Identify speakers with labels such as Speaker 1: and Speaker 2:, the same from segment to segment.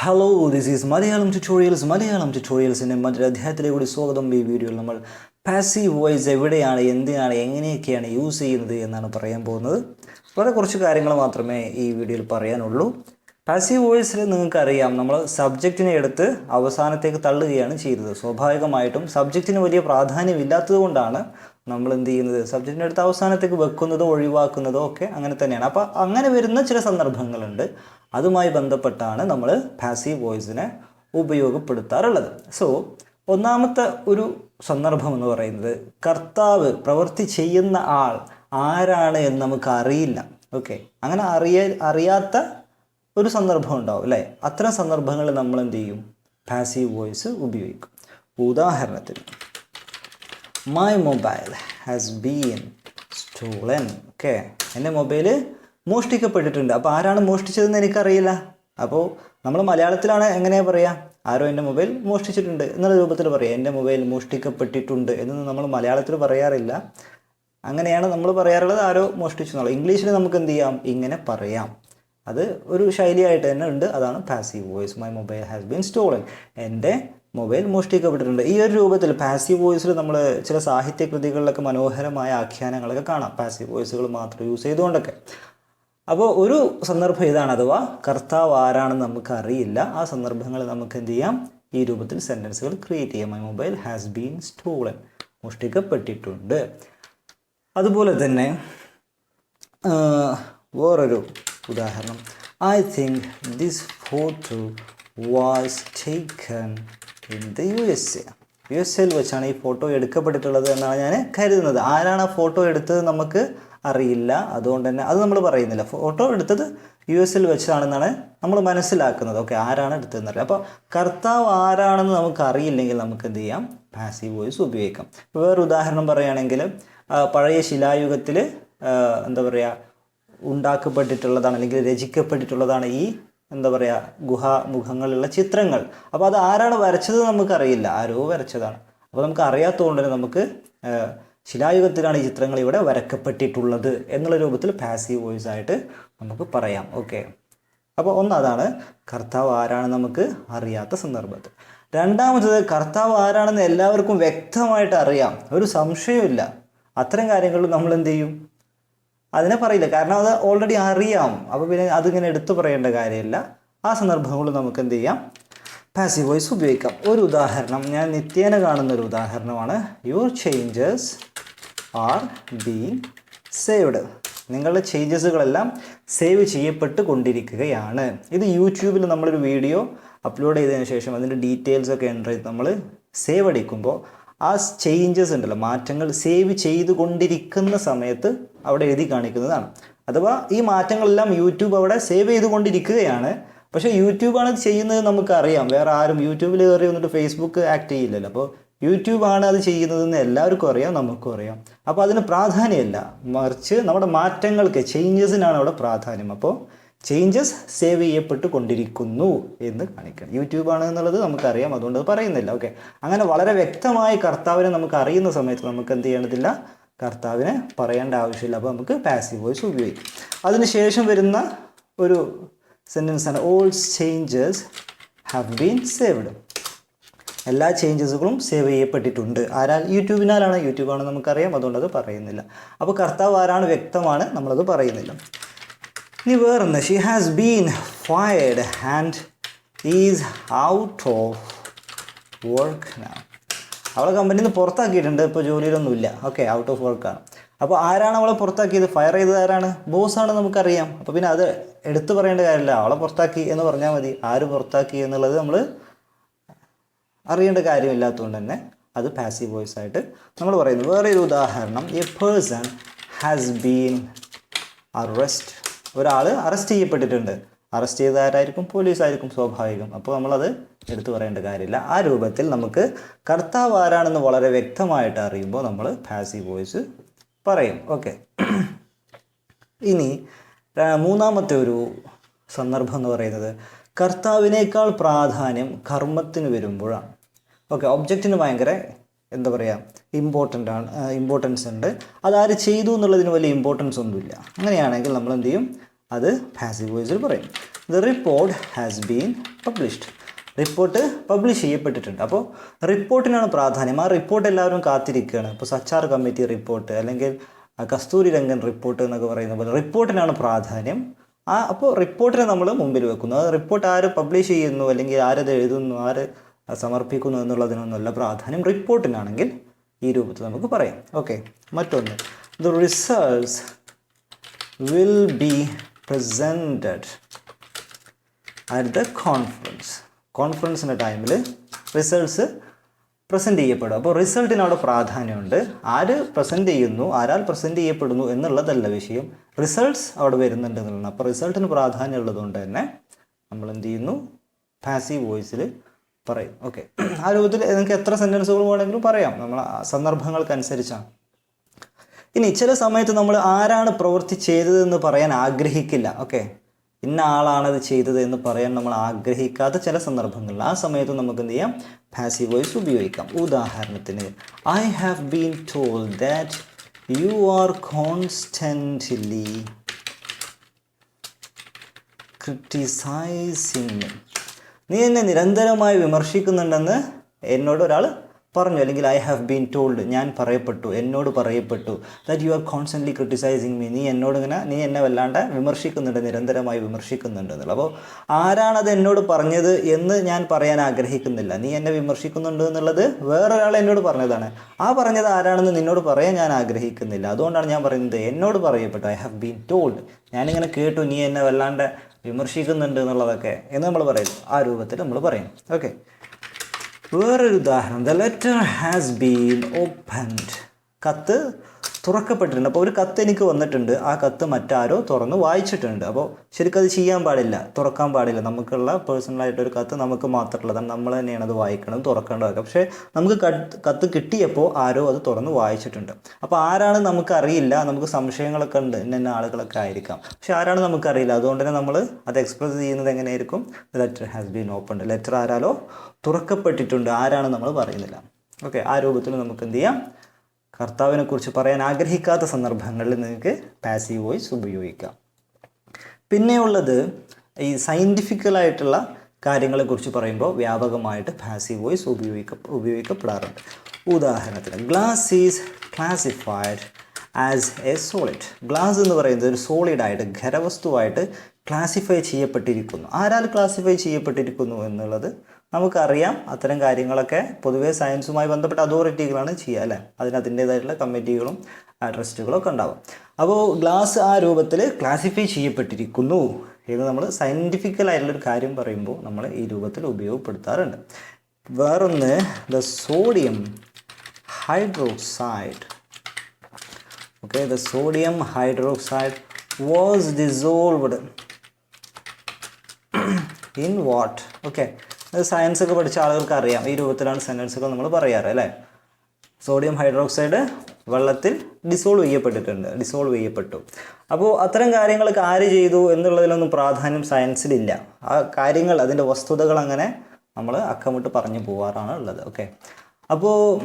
Speaker 1: Hello this is Malayalam tutorials Malayalam ട്യൂട്ടോറിയൽസിന്റെ മറ്റൊരു അധ്യായത്തിലേക്ക് കൂടി സ്വാഗതം. ഈ വീഡിയോയിൽ നമ്മൾ പാസീവ് വോയിസ് എവിടെയാണ് എന്തിനാണ് എങ്ങനെയൊക്കെയാണ് യൂസ് ചെയ്യുന്നത് എന്നാണ് പറയാൻ പോകുന്നത്. വളരെ കുറച്ച് കാര്യങ്ങൾ മാത്രമേ ഈ വീഡിയോയിൽ പറയാനുള്ളൂ. പാസീവ് വോയിസിൽ നിങ്ങൾക്കറിയാം നമ്മൾ സബ്ജക്റ്റിനെ എടുത്ത് അവസാനത്തേക്ക് തള്ളുകയാണ് ചെയ്തത്. സ്വാഭാവികമായിട്ടും സബ്ജക്റ്റിന് വലിയ പ്രാധാന്യമില്ലാത്തത് കൊണ്ടാണ് നമ്മൾ എന്ത് ചെയ്യുന്നത് സബ്ജക്റ്റിന്റെ അടുത്ത് അവസാനത്തേക്ക് വെക്കുന്നതോ ഒഴിവാക്കുന്നതോ ഒക്കെ അങ്ങനെ തന്നെയാണ്. അപ്പോൾ അങ്ങനെ വരുന്ന ചില സന്ദർഭങ്ങളുണ്ട്. അതുമായി ബന്ധപ്പെട്ടാണ് നമ്മൾ പാസീവ് വോയിസിനെ ഉപയോഗപ്പെടുത്താറുള്ളത്. സോ ഒന്നാമത്തെ ഒരു സന്ദർഭം എന്ന് പറയുന്നത് കർത്താവ് പ്രവൃത്തി ചെയ്യുന്ന ആൾ ആരാണ് എന്ന് നമുക്ക് അറിയില്ല ഓക്കെ അങ്ങനെ അറിയ അറിയാത്ത ഒരു സന്ദർഭം ഉണ്ടാവും അല്ലേ? അത്തരം സന്ദർഭങ്ങളിൽ നമ്മൾ എന്ത് ചെയ്യും പാസീവ് വോയിസ് ഉപയോഗിക്കും. ഉദാഹരണത്തിന് my mobile has been stolen okay എന്റെ മൊബൈൽ മോഷ്ടിക്കപ്പെട്ടിട്ടുണ്ട്. അപ്പോൾ ആരാണ് മോഷ്ടിച്ചതെന്ന് എനിക്കറിയില്ല. അപ്പോൾ നമ്മൾ മലയാളത്തിലാണ് എങ്ങനെയാണ് പറയുക ആരോ എന്റെ മൊബൈൽ മോഷ്ടിച്ചിട്ടുണ്ട് എന്നുള്ള രൂപത്തിൽ പറയുക എന്റെ മൊബൈൽ മോഷ്ടിക്കപ്പെട്ടിട്ടുണ്ട് എന്നൊന്നും നമ്മൾ മലയാളത്തിൽ പറയാറില്ല. അങ്ങനെയാണ് നമ്മൾ പറയാറുള്ളത്. ആരോ മോഷ്ടിച്ചു എന്നുള്ളത് ഇംഗ്ലീഷിൽ നമുക്ക് എന്ത് ചെയ്യാം? ഇങ്ങനെ പറയാം. അത് ഒരു ശൈലിയായിട്ട് തന്നെ ഉണ്ട്. അതാണ് passive voice my mobile has been stolen എന്റെ മൊബൈൽ മോഷ്ടിക്കപ്പെട്ടിട്ടുണ്ട്. ഈ ഒരു രൂപത്തിൽ പാസീവ് വോയിസിൽ നമ്മൾ ചില സാഹിത്യ കൃതികളിലൊക്കെ മനോഹരമായ ആഖ്യാനങ്ങളൊക്കെ കാണാം. പാസീവ് വോയിസുകൾ മാത്രം യൂസ് ചെയ്തുകൊണ്ടൊക്കെ. അപ്പോൾ ഒരു സന്ദർഭം ഇതാണ് അഥവാ കർത്താവ് ആരാണെന്ന് നമുക്ക് അറിയില്ല. ആ സന്ദർഭങ്ങളിൽ നമുക്ക് എന്ത് ചെയ്യാം? ഈ രൂപത്തിൽ സെന്റൻസുകൾ ക്രിയേറ്റ് ചെയ്യാം. My mobile has been stolen മോഷ്ടിക്കപ്പെട്ടിട്ടുണ്ട്. അതുപോലെ തന്നെ വേറൊരു ഉദാഹരണം. I think this photo was taken the U S A U S എയിൽ വെച്ചാണ് ഈ ഫോട്ടോ എടുക്കപ്പെട്ടിട്ടുള്ളത് എന്നാണ് ഞാൻ കരുതുന്നത്. ആരാണ് ആ ഫോട്ടോ എടുത്തത് നമുക്ക് അറിയില്ല. അതുകൊണ്ട് തന്നെ അത് നമ്മൾ പറയുന്നില്ല. ഫോട്ടോ എടുത്തത് യു എസിൽ വെച്ചാണെന്നാണ് നമ്മൾ മനസ്സിലാക്കുന്നത്. ഓക്കെ ആരാണ് എടുത്തതെന്ന് അറിയാം അപ്പോൾ കർത്താവ് ആരാണെന്ന് നമുക്ക് അറിയില്ലെങ്കിൽ നമുക്ക് എന്ത് ചെയ്യാം? പാസീവ് വോയിസ് ഉപയോഗിക്കാം. വേറെ ഉദാഹരണം പറയുകയാണെങ്കിൽ പഴയ ശിലായുഗത്തിൽ എന്താ പറയുക ഉണ്ടാക്കപ്പെട്ടിട്ടുള്ളതാണ് അല്ലെങ്കിൽ രചിക്കപ്പെട്ടിട്ടുള്ളതാണ് ഈ എന്താ പറയുക ഗുഹാമുഖങ്ങളുള്ള ചിത്രങ്ങൾ. അപ്പോൾ അത് ആരാണ് വരച്ചത് നമുക്കറിയില്ല. ആരോ വരച്ചതാണ്. അപ്പോൾ നമുക്ക് അറിയാത്തതുകൊണ്ട് തന്നെ നമുക്ക് ശിലായുഗത്തിലാണ് ഈ ചിത്രങ്ങൾ ഇവിടെ വരക്കപ്പെട്ടിട്ടുള്ളത് എന്നുള്ള രൂപത്തിൽ പാസീവ് വോയിസ് ആയിട്ട് നമുക്ക് പറയാം. ഓക്കെ അപ്പോൾ ഒന്നതാണ് കർത്താവ് ആരാണ് നമുക്ക് അറിയാത്ത സന്ദർഭത്തിൽ. രണ്ടാമത്തത് കർത്താവ് ആരാണെന്ന് എല്ലാവർക്കും വ്യക്തമായിട്ട് അറിയാം. ഒരു സംശയമില്ല അത്തരം കാര്യങ്ങളിൽ നമ്മൾ എന്ത് ചെയ്യും? അതിനെ പറയില്ല. കാരണം അത് ഓൾറെഡി അറിയാം. അപ്പോൾ പിന്നെ അതിങ്ങനെ എടുത്തു പറയേണ്ട കാര്യമില്ല. ആ സന്ദർഭങ്ങളിൽ നമുക്ക് എന്ത് ചെയ്യാം? പാസീവ് വോയിസ് ഉപയോഗിക്കാം. ഒരു ഉദാഹരണം. ഞാൻ നിത്യേന കാണുന്ന ഒരു ഉദാഹരണമാണ്. Your changes are being saved നിങ്ങളുടെ ചേഞ്ചസുകളെല്ലാം സേവ് ചെയ്യപ്പെട്ട് കൊണ്ടിരിക്കുകയാണ്. ഇത് യൂട്യൂബിൽ നമ്മളൊരു വീഡിയോ അപ്ലോഡ് ചെയ്തതിന് ശേഷം അതിന്റെ ഡീറ്റെയിൽസ് ഒക്കെ എന്റർ ചെയ്ത് നമ്മൾ സേവ് അടിക്കുമ്പോൾ ആ ചേഞ്ചസ് ഉണ്ടല്ലോ. മാറ്റങ്ങൾ സേവ് ചെയ്തുകൊണ്ടിരിക്കുന്ന സമയത്ത് അവിടെ എഴുതി കാണിക്കുന്നതാണ്. അഥവാ ഈ മാറ്റങ്ങളെല്ലാം യൂട്യൂബ് അവിടെ സേവ് ചെയ്തുകൊണ്ടിരിക്കുകയാണ്. പക്ഷേ യൂട്യൂബാണ് ചെയ്യുന്നത് നമുക്കറിയാം. വേറെ ആരും യൂട്യൂബിൽ കയറി വന്നിട്ട് ഫേസ്ബുക്ക് ആക്ട് ചെയ്യില്ലല്ലോ. അപ്പോൾ യൂട്യൂബാണ് അത് ചെയ്യുന്നതെന്ന് എല്ലാവർക്കും അറിയാം നമുക്കും അറിയാം. അപ്പോൾ അതിന് പ്രാധാന്യമല്ല. മറിച്ച് നമ്മുടെ മാറ്റങ്ങൾക്ക് ചേഞ്ചസിനാണ് അവിടെ പ്രാധാന്യം. അപ്പോൾ ചേഞ്ചസ് സേവ് ചെയ്യപ്പെട്ട് കൊണ്ടിരിക്കുന്നു എന്ന് കാണിക്കണം. യൂട്യൂബാണ് എന്നുള്ളത് നമുക്കറിയാം. അതുകൊണ്ട് അത് പറയുന്നില്ല. ഓക്കെ അങ്ങനെ വളരെ വ്യക്തമായി കർത്താവിനെ നമുക്ക് അറിയുന്ന സമയത്ത് നമുക്ക് എന്ത് ചെയ്യേണ്ടതില്ല? കർത്താവിനെ പറയേണ്ട ആവശ്യമില്ല. അപ്പോൾ നമുക്ക് പാസീവ് വോയിസ് ഉപയോഗിക്കും. അതിനുശേഷം വരുന്ന ഒരു സെന്റൻസ് ആണ് all changes have been saved എല്ലാ ചേഞ്ചസുകളും സേവ് ചെയ്യപ്പെട്ടിട്ടുണ്ട്. ആരാൽ യൂട്യൂബിനാലാണ്. യൂട്യൂബാണെന്ന് നമുക്കറിയാം. അതുകൊണ്ട് അത് പറയുന്നില്ല. അപ്പോൾ കർത്താവ് ആരാണ് വ്യക്തമാണ് നമ്മളത് പറയുന്നില്ല. ഇനി വേറൊന്ന് she has been fired and is out of work now. അവളെ കമ്പനിയിൽ നിന്ന് പുറത്താക്കിയിട്ടുണ്ട്. ഇപ്പോൾ ജോലിയിലൊന്നുമില്ല. ഓക്കെ ഔട്ട് ഓഫ് വർക്കാണ് അപ്പോൾ ആരാണ് അവളെ പുറത്താക്കിയത്? ഫയർ ചെയ്തത് ആരാണ്? ബോസാണ് നമുക്കറിയാം. അപ്പോൾ പിന്നെ അത് എടുത്തു പറയേണ്ട കാര്യമില്ല. അവളെ പുറത്താക്കി എന്ന് പറഞ്ഞാൽ മതി. ആര് പുറത്താക്കി എന്നുള്ളത് നമ്മൾ അറിയേണ്ട കാര്യമില്ലാത്തതുകൊണ്ട് തന്നെ അത് പാസീവ് വോയിസ് ആയിട്ട് നമ്മൾ പറയുന്നു വേറെ ഒരു ഉദാഹരണം. A person has been arrest ഒരാൾ അറസ്റ്റ് ചെയ്യപ്പെട്ടിട്ടുണ്ട്. അറസ്റ്റ് ചെയ്ത ആരായിരിക്കും? പോലീസ് ആയിരിക്കും സ്വാഭാവികം. അപ്പോൾ നമ്മളത് എടുത്തു പറയേണ്ട കാര്യമില്ല. ആ രൂപത്തിൽ നമുക്ക് കർത്താവ് ആരാണെന്ന് വളരെ വ്യക്തമായിട്ട് അറിയുമ്പോൾ നമ്മൾ പാസീവ് വോയിസ് പറയും. ഓക്കെ ഇനി മൂന്നാമത്തെ ഒരു സന്ദർഭം എന്ന് പറയുന്നത് കർത്താവിനേക്കാൾ പ്രാധാന്യം കർമ്മത്തിന് വരുമ്പോഴാണ്. ഓക്കെ ഒബ്ജക്റ്റിന് ഭയങ്കര എന്താ പറയുക ഇമ്പോർട്ടന്റ് ആണ് ഇമ്പോർട്ടൻസ് ഉണ്ട്. അതാര് ചെയ്തു എന്നുള്ളതിന് വലിയ ഇമ്പോർട്ടൻസ് ഒന്നുമില്ല. അങ്ങനെയാണെങ്കിൽ നമ്മൾ എന്ത് ചെയ്യും? അത് പാസീവ് വോയിസിൽ പറയും. The report has been published report publish ചെയ്യപ്പെട്ടിട്ടുണ്ട്. അപ്പോൾ റിപ്പോർട്ടിനാണ് പ്രാധാന്യം. ആ റിപ്പോർട്ട് എല്ലാവരും കാത്തിരിക്കുകയാണ്. ഇപ്പോൾ സച്ചാർ കമ്മിറ്റി റിപ്പോർട്ട് അല്ലെങ്കിൽ കസ്തൂരി രംഗൻ റിപ്പോർട്ട് എന്നൊക്കെ പറയുന്ന പോലെ റിപ്പോർട്ടിനാണ് പ്രാധാന്യം. ആ അപ്പോൾ റിപ്പോർട്ടിനെ നമ്മൾ മുമ്പിൽ വെക്കുന്നു. ആ റിപ്പോർട്ട് ആര് പബ്ലിഷ് ചെയ്യുന്നു അല്ലെങ്കിൽ ആരത് എഴുതുന്നു ആര് സമർപ്പിക്കുന്നു എന്നുള്ളതിനൊന്നുമല്ല പ്രാധാന്യം. റിപ്പോർട്ടിനാണെങ്കിൽ ഈ രൂപത്തിൽ നമുക്ക് പറയാം. ഓക്കെ മറ്റൊന്ന്. The results will be presented at the conference കോൺഫറൻസിന്റെ ടൈമിൽ റിസൾട്ട്സ് പ്രസന്റ് ചെയ്യപ്പെടും. അപ്പോൾ റിസൾട്ടിന് അവിടെ പ്രാധാന്യമുണ്ട്. ആര് പ്രസന്റ് ചെയ്യുന്നു ആരാൽ പ്രസന്റ് ചെയ്യപ്പെടുന്നു എന്നുള്ളതല്ല വിഷയം. റിസൾട്ട്സ് അവിടെ വരുന്നുണ്ട് എന്നുള്ളതാണ്. അപ്പോൾ റിസൾട്ടിന് പ്രാധാന്യം ഉള്ളതുകൊണ്ട് തന്നെ നമ്മൾ എന്ത് ചെയ്യുന്നു? പാസീവ് വോയിസിൽ പറയും. ഓക്കെ ആ രൂപത്തിൽ നിങ്ങൾക്ക് എത്ര സെന്റൻസുകൾ വേണമെങ്കിലും പറയാം. നമ്മൾ സന്ദർഭങ്ങൾക്കനുസരിച്ചാണ് ഇനി ചില സമയത്ത് നമ്മൾ ആരാണ് പ്രവൃത്തി ചെയ്തതെന്ന് പറയാൻ ആഗ്രഹിക്കില്ല. ഓക്കെ ഇന്ന ആളാണത് ചെയ്തത് എന്ന് പറയാൻ നമ്മൾ ആഗ്രഹിക്കാത്ത ചില സന്ദർഭങ്ങളിൽ ആ സമയത്ത് നമുക്ക് എന്ത് ചെയ്യാം? പാസീവ് വോയിസ് ഉപയോഗിക്കാം. ഉദാഹരണത്തിന് I have been told that you are constantly criticising നീ എന്നെ നിരന്തരമായി വിമർശിക്കുന്നുണ്ടെന്ന് എന്നോട് ഒരാൾ പറഞ്ഞു അല്ലെങ്കിൽ ഐ ഹാവ് ബീൻ ടോൾഡ് ഞാൻ പറയപ്പെട്ടു എന്നോട് പറയപ്പെട്ടു that you are constantly criticising me നീ എന്നോട് ഇങ്ങനെ നീ എന്നെ വല്ലാണ്ട് വിമർശിക്കുന്നുണ്ട് നിരന്തരമായി വിമർശിക്കുന്നുണ്ട് എന്നുള്ളത്. അപ്പോൾ ആരാണത് എന്നോട് പറഞ്ഞത് എന്ന് ഞാൻ പറയാൻ ആഗ്രഹിക്കുന്നില്ല. നീ എന്നെ വിമർശിക്കുന്നുണ്ട് എന്നുള്ളത് വേറൊരാൾ എന്നോട് പറഞ്ഞതാണ്. ആ പറഞ്ഞത് ആരാണെന്ന് നിന്നോട് പറയാൻ ഞാൻ ആഗ്രഹിക്കുന്നില്ല. അതുകൊണ്ടാണ് ഞാൻ പറയുന്നത് എന്നോട് പറയപ്പെട്ടു ഐ ഹാവ് ബീൻ ടോൾഡ് ഞാനിങ്ങനെ കേട്ടു നീ എന്നെ വല്ലാണ്ട് വിമർശിക്കുന്നുണ്ട് എന്നുള്ളതൊക്കെ എന്ന് നമ്മൾ പറയും. ആ രൂപത്തിൽ നമ്മൾ പറയും. ഓക്കെ വേറൊരു ഉദാഹരണം. The letter has been opened കത്ത് തുറക്കപ്പെട്ടിട്ടുണ്ട്. അപ്പോൾ ഒരു കത്ത് എനിക്ക് വന്നിട്ടുണ്ട്. ആ കത്ത് മറ്റാരോ തുറന്ന് വായിച്ചിട്ടുണ്ട്. അപ്പോൾ ശരിക്കും അത് ചെയ്യാൻ പാടില്ല. തുറക്കാൻ പാടില്ല. നമുക്കുള്ള പേഴ്സണലായിട്ടൊരു കത്ത് നമുക്ക് മാത്രമുള്ളതാണ് നമ്മൾ തന്നെയാണ് അത് വായിക്കണം തുറക്കേണ്ടതൊക്കെ. പക്ഷേ നമുക്ക് കത്ത് കിട്ടിയപ്പോൾ ആരോ അത് തുറന്ന് വായിച്ചിട്ടുണ്ട്. അപ്പോൾ ആരാണ് നമുക്കറിയില്ല നമുക്ക് സംശയങ്ങളൊക്കെ ഉണ്ട്. ഇന്ന ആളുകളൊക്കെ ആയിരിക്കാം. പക്ഷെ ആരാണ് നമുക്കറിയില്ല അതുകൊണ്ട് തന്നെ നമ്മൾ അത് എക്സ്പ്രസ് ചെയ്യുന്നത് എങ്ങനെയായിരിക്കും? Letter has been open letter ആരാലോ തുറക്കപ്പെട്ടിട്ടുണ്ട്. ആരാണ് നമ്മൾ പറയുന്നില്ല. ഓക്കെ ആ രൂപത്തിൽ നമുക്ക് എന്ത് ചെയ്യാം? കർത്താവിനെ കുറിച്ച് പറയാൻ ആഗ്രഹിക്കാത്ത സന്ദർഭങ്ങളിൽ നിങ്ങൾക്ക് പാസീവ് വോയിസ് ഉപയോഗിക്കാം. പിന്നെയുള്ളത് ഈ സയന്റിഫിക്കലായിട്ടുള്ള കാര്യങ്ങളെക്കുറിച്ച് പറയുമ്പോൾ വ്യാപകമായിട്ട് പാസീവ് വോയിസ് ഉപയോഗിക്ക ഉപയോഗിക്കപ്പെടാറുണ്ട്. ഉദാഹരണത്തിന് glass is classified as a solid glass എന്ന് പറയുന്നത് ഒരു സോളിഡായിട്ട് ഖരവസ്തുവായിട്ട് ക്ലാസിഫൈ ചെയ്യപ്പെട്ടിരിക്കുന്നു. ആരാൽ ക്ലാസിഫൈ ചെയ്യപ്പെട്ടിരിക്കുന്നു എന്നുള്ളത് നമുക്കറിയാം അത്തരം കാര്യങ്ങളൊക്കെ പൊതുവേ സയൻസുമായി ബന്ധപ്പെട്ട അതോറിറ്റികളാണ് ചെയ്യുക അല്ലേ? അതിന് അതിന്റേതായിട്ടുള്ള കമ്മിറ്റികളും ട്രസ്റ്റുകളും ഒക്കെ ഉണ്ടാവും. അപ്പോൾ ഗ്ലാസ് ആ രൂപത്തിൽ ക്ലാസിഫൈ ചെയ്യപ്പെട്ടിരിക്കുന്നു എന്ന് നമ്മൾ സയന്റിഫിക്കൽ ആയിട്ടുള്ളൊരു കാര്യം പറയുമ്പോൾ നമ്മൾ ഈ രൂപത്തിൽ ഉപയോഗപ്പെടുത്താറുണ്ട്. വേറൊന്ന് the sodium hydroxide. Okay the sodium hydroxide was dissolved in what? അത് സയൻസ് ഒക്കെ പഠിച്ച ആളുകൾക്ക് അറിയാം. ഈ രൂപത്തിലാണ് സെന്റൻസുകൾ നമ്മൾ പറയാറ് അല്ലേ? സോഡിയം ഹൈഡ്രോക്സൈഡ് വെള്ളത്തിൽ ഡിസോൾവ് ചെയ്യപ്പെട്ടിട്ടുണ്ട്. ഡിസോൾവ് ചെയ്യപ്പെട്ടു. അപ്പോൾ അത്തരം കാര്യങ്ങളൊക്കെ ആര് ചെയ്തു എന്നുള്ളതിലൊന്നും പ്രാധാന്യം സയൻസിലില്ല ആ കാര്യങ്ങൾ അതിന്റെ വസ്തുതകൾ അങ്ങനെ നമ്മൾ അക്കമിട്ട് പറഞ്ഞു പോവാറാണ് ഉള്ളത്. ഓക്കെ. അപ്പോൾ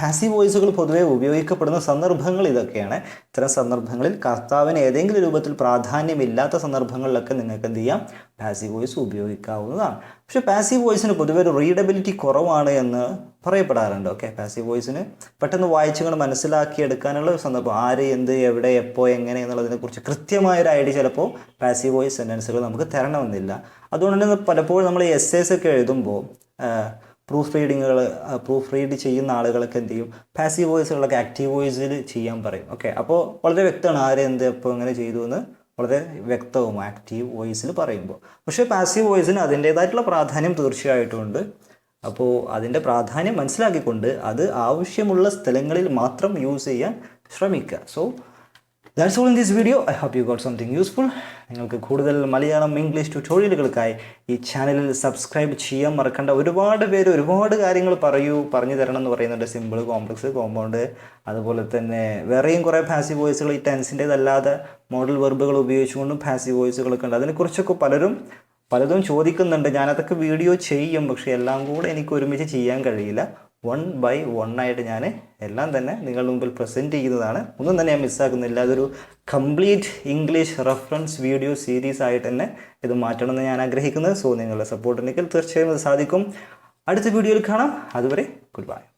Speaker 1: പാസീവ് വോയിസുകൾ പൊതുവെ ഉപയോഗിക്കപ്പെടുന്ന സന്ദർഭങ്ങൾ ഇതൊക്കെയാണ്. ഇത്തരം സന്ദർഭങ്ങളിൽ കർത്താവിന് ഏതെങ്കിലും രൂപത്തിൽ പ്രാധാന്യമില്ലാത്ത സന്ദർഭങ്ങളിലൊക്കെ നിങ്ങൾക്ക് എന്ത് ചെയ്യാം? പാസീവ് വോയിസ് ഉപയോഗിക്കാവുന്നതാണ്. പക്ഷേ പാസീവ് വോയിസിന് പൊതുവെ ഒരു റീഡബിലിറ്റി കുറവാണ് എന്ന് പറയപ്പെടാറുണ്ട്. ഓക്കെ പാസീവ് വോയിസിന് പെട്ടെന്ന് വായിച്ചുകൊണ്ട് മനസ്സിലാക്കിയെടുക്കാനുള്ള ഒരു സന്ദർഭം. ആര് എന്ത് എവിടെ എപ്പോൾ എങ്ങനെ എന്നുള്ളതിനെക്കുറിച്ച് കൃത്യമായൊരു ഐഡിയ ചിലപ്പോൾ പാസീവ് വോയിസ് സെന്റൻസുകൾ നമുക്ക് തരണമെന്നില്ല. അതുകൊണ്ട് തന്നെ പലപ്പോഴും നമ്മൾ എസ് എസ് ഒക്കെ എഴുതുമ്പോൾ പ്രൂഫ് റീഡിങ്ങുകൾ പ്രൂഫ് റീഡ് ചെയ്യുന്ന ആളുകളൊക്കെ എന്ത് ചെയ്യും? പാസീവ് വോയിസുകളൊക്കെ ആക്റ്റീവ് വോയിസിൽ ചെയ്യാൻ പറയും. ഓക്കെ അപ്പോൾ വളരെ വ്യക്തമാണ് ആര് എന്ത് എപ്പോൾ എങ്ങനെ ചെയ്തു എന്ന് വളരെ വ്യക്തവും ആക്റ്റീവ് വോയിസിൽ പറയുമ്പോൾ. പക്ഷേ പാസീവ് വോയിസിന് അതിന്റേതായിട്ടുള്ള പ്രാധാന്യം തീർച്ചയായിട്ടും ഉണ്ട് അപ്പോൾ അതിന്റെ പ്രാധാന്യം മനസ്സിലാക്കിക്കൊണ്ട് അത് ആവശ്യമുള്ള സ്ഥലങ്ങളിൽ മാത്രം യൂസ് ചെയ്യാൻ ശ്രമിക്കുക. So that's all in this video I hope you got something useful നിങ്ങൾക്ക് കൂടുതൽ മലയാളം ഇംഗ്ലീഷ് ട്യൂട്ടോറിയലുകൾക്കായി ഈ ചാനലിൽ സബ്സ്ക്രൈബ് ചെയ്യാൻ മറക്കേണ്ട. ഒരുപാട് പേര് ഒരുപാട് കാര്യങ്ങൾ പറയൂ പറഞ്ഞു തരണം എന്ന് പറയുന്നുണ്ട്. സിമ്പിൾ കോംപ്ലക്സ് കോമ്പൗണ്ട് അതുപോലെ തന്നെ വേറെയും കുറേ പാസീവ് വോയിസുകൾ ഈ ടെൻസിന്റേതല്ലാതെ മോഡൽ വെർബുകൾ ഉപയോഗിച്ചുകൊണ്ടും പാസീവ് വോയിസുകളൊക്കെ ഉണ്ട്. അതിനെക്കുറിച്ചൊക്കെ പലരും പലതും ചോദിക്കുന്നുണ്ട്. ഞാനതൊക്കെ വീഡിയോ ചെയ്യും പക്ഷേ എല്ലാം കൂടെ എനിക്ക് ഒരുമിച്ച് ചെയ്യാൻ കഴിയില്ല. വൺ ബൈ വൺ ആയിട്ട് ഞാൻ എല്ലാം തന്നെ നിങ്ങളുടെ മുമ്പിൽ പ്രസന്റ് ചെയ്യുന്നതാണ്. ഒന്നും തന്നെ ഞാൻ മിസ്സാക്കുന്നില്ല അതൊരു complete English reference video series ആയിട്ട് തന്നെ ഇത് മാറ്റണമെന്ന് ഞാൻ ആഗ്രഹിക്കുന്നത്. സോ നിങ്ങളുടെ സപ്പോർട്ട് ഉണ്ടെങ്കിൽ തീർച്ചയായും അത് സാധിക്കും. അടുത്ത വീഡിയോയിൽ കാണാം. അതുവരെ ഗുഡ് ബൈ